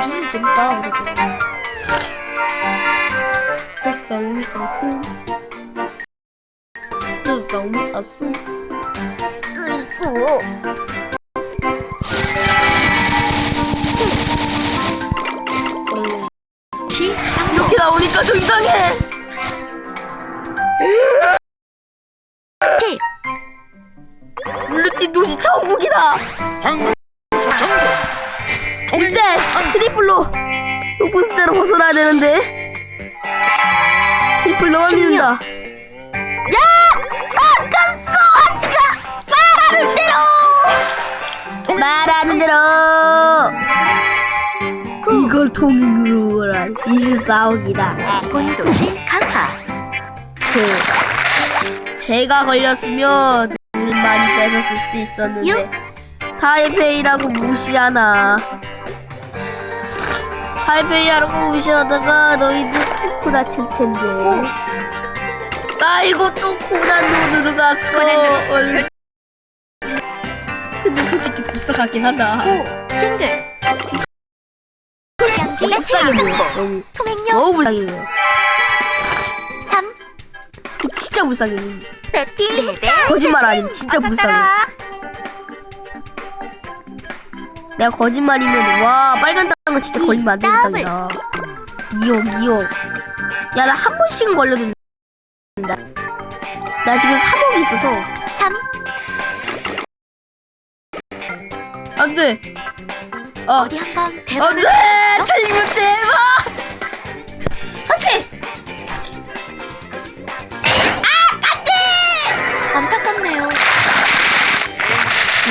주세요 재밌다 그래도. 뜻성이 없음. 뜻성이 없음. 으이구 정보 이렇게 나오니까 좀 이상해. 7 블루티 도시 천국이다 일단 트리플로 높은 숫자로 벗어나야 되는데. 트리플 너만 믿는다. 야! 잠깐 소아지가 말하는 대로! 말하는 대로! 이걸 통행으로 오라 이신 싸우기다. 본도시 강화. 그 제가 걸렸으면 돈 많이 뺏었을 수 있었는데. 타이페이라고 무시하나 타이페이라고 무시하다가 너희들 코코다 칠 텐데. 아이고 또 코난도 들어갔어. 얼- 근데 솔직히 불쌍하긴 하다. 5 싱글 진짜 불쌍해 보여. 너무 통행료. 너무 불쌍해 보여. 3 진짜 불쌍해. 보여 세티. 거짓말 아님. 진짜 불쌍해 내가 거짓말이면 와 빨간 땅은 진짜 걸리면 안 되는. 땅이다 2억 2억 야 나 한 번씩은 걸려도 된다. 나 지금 3억이 있어서. 3 안 돼. 어 어디 한번 대박 안돼! 틀리면 대박 하치 안타깝네요.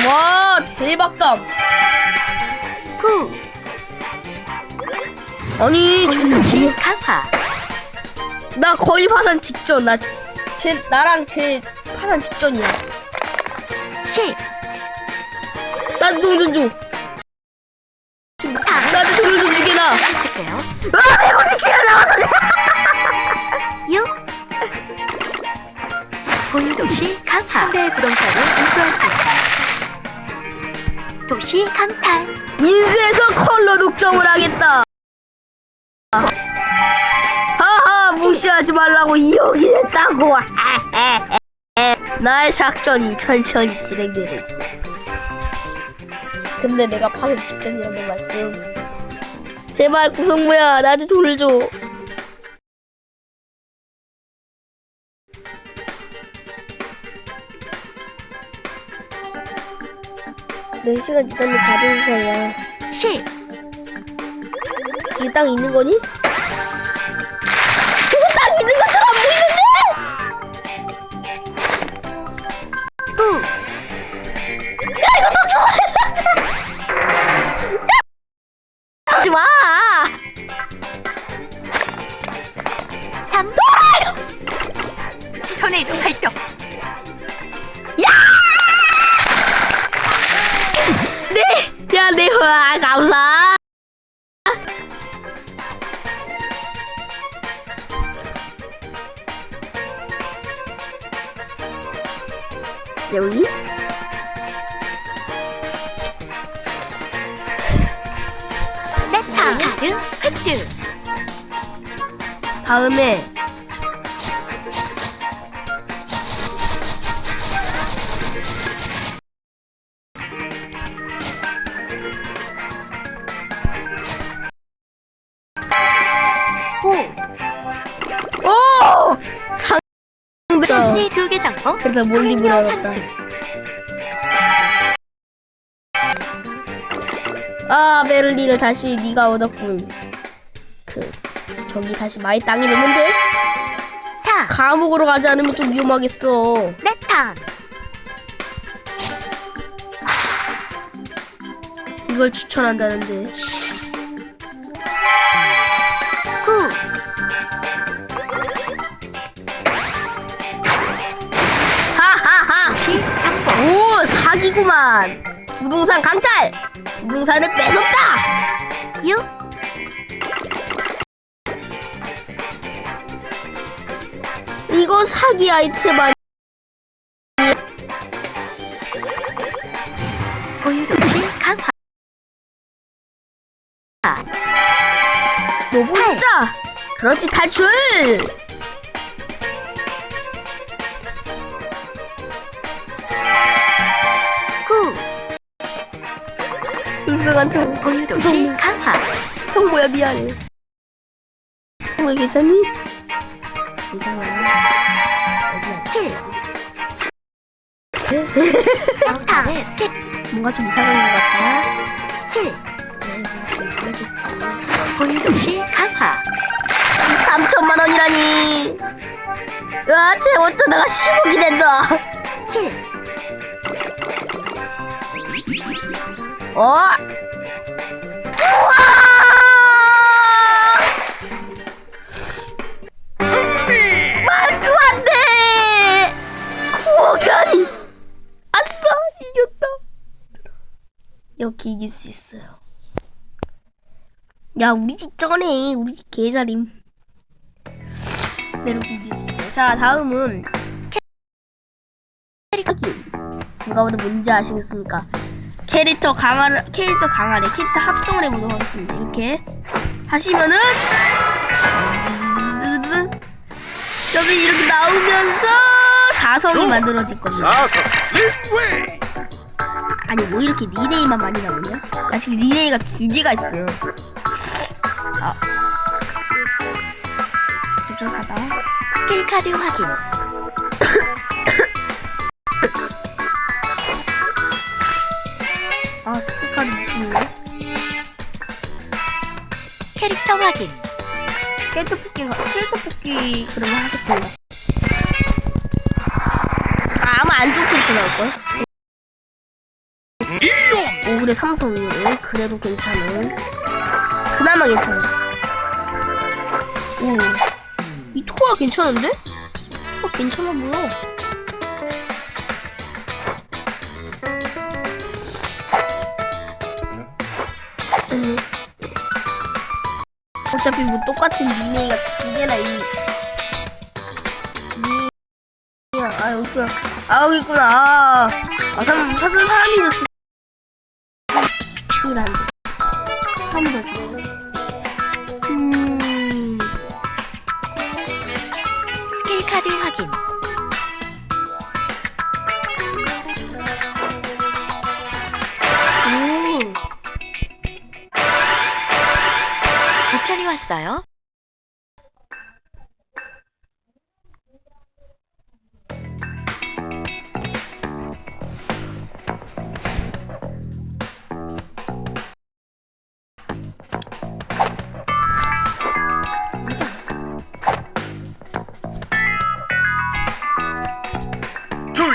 와 대박담 아니 본도시 저- 강화 나 거의 파산 직전. 나 제 나랑 제 파산 직전이야. 10 나한테 돈좀. 줘. 지금 나한테 돈을 좀 주게 나. 할게요 아, 157원 남았어. 6 본도시 강화 상대 부동산을 인수할 수 있습니다 도시 강탈. 인수해서 컬러 독점을 하겠다. 하하, 무시하지 말라고 2억이 됐다고. 나의 작전이 천천히 진행되고. 근데 내가 파는 직전이라는 말씀. 제발 구성모야, 나한테 돈을 줘. 몇 시간 지나면 자동차야. 10이땅 있는 거니? 저거 땅 있는 것처럼 보이는데? 9야 이거 너 좋아해 하지 마3 토네이도 발동 네, 야, 내 와, 감사. 세우이? 내차 카드 획득 다음에 지 두개 정보 그래서 하겠다. 상승. 아, 베를린을 다시 네가 얻었군. 그 저기 다시 마이 땅이 됐는데 4 감옥으로 가지 않으면 좀 위험하겠어. 내탄 이걸 추천한다는데. 오, 사기구만. 부동산 강탈. 부동산을 뺏었다. 6 이거 사기 아이템 아니? 본도시 강화 숫자. 그렇지 탈출. 고유도시 성모. 강화. 성모야 미안해. 성모야 괜찮니? 괜찮아. 7. 다음에 스텝 뭔가 좀 이상한 것 같다. 7. 네, 뭔가 좀 이상하겠지. 고유도 시 강화. 3천만 원이라니. 와, 쟤 어쩌다가 10억이 된다. 7. 어? 우와! 말도 안 돼! 구호견이! 아싸! 이겼다. 이렇게 이길 수 있어요. 야, 우리 집 쩌네. 우리 집 개자림. 네, 이렇게 이길 수 있어요. 자, 다음은 확인. 누가 봐도 뭔지 아시겠습니까? 캐릭터 강화를 캐릭터 강화를 캐릭터 합성을 해보도록 하겠습니다. 이렇게 하시면은 여기 이렇게 나오면서 사성이 만들어질 겁니다. 사성 아니 뭐 이렇게 리레이만 많이 나오냐? 나 지금 리레이가 두 개가 있어요. 아, 찝찝하다. 스킬 카드 확인. 아 카드 있네. 캐릭터 확인. 캐릭터 뽑기 캐릭터 뽑기 그러면 하겠습니다. 아, 아마 안 좋은 캐릭터 나올 걸. 이용 오그레 삼성이요. 그래도 괜찮은. 그나마 괜찮아. 오. 이 토가 괜찮은데? 어, 괜찮아 보여. 음. 어차피 뭐 똑같은 닉네임가 두 개나 이. 이. 아, 여기 있구나. 아, 여기 있구나. 아, 아 사람, 사실 사람이 좋지. 이란 3도 줘. 음.